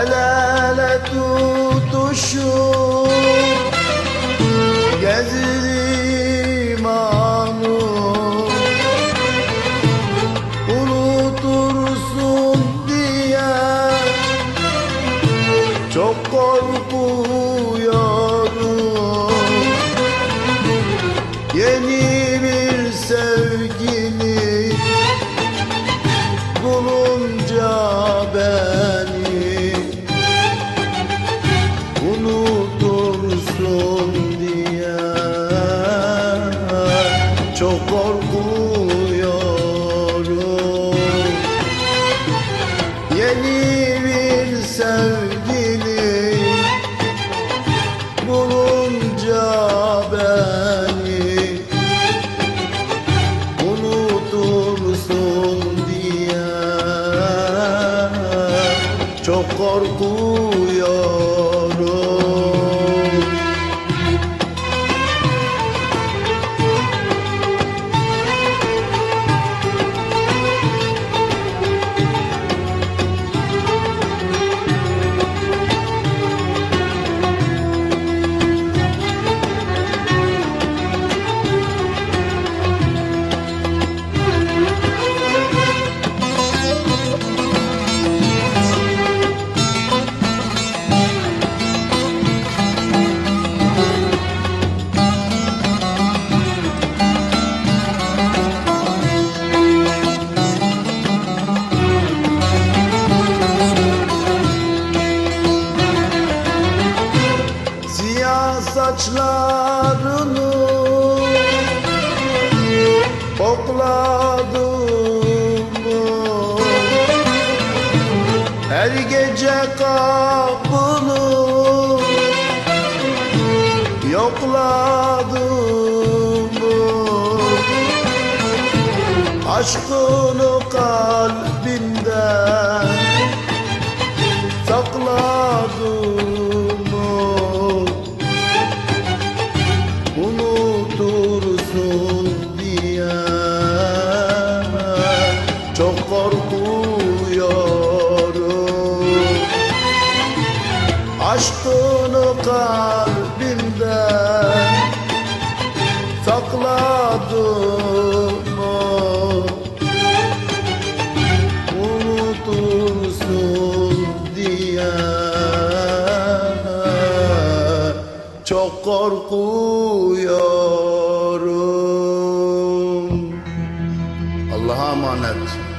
El ele tutuşup Gezirim anı. Unutursun diye. Çok korkuyorum. Yeni bir sevgi. çok korkuyorum. Yeni bir sevgili bulunca beni unutursun diye. Çok korkuyorum. Saçlarını kokladım Her gece kapını yokladım. Aşkını kalbimden sakladım Açtığını kalbimde Sakladım o Unutulsun diye Çok korkuyorum. Allah'a emanet.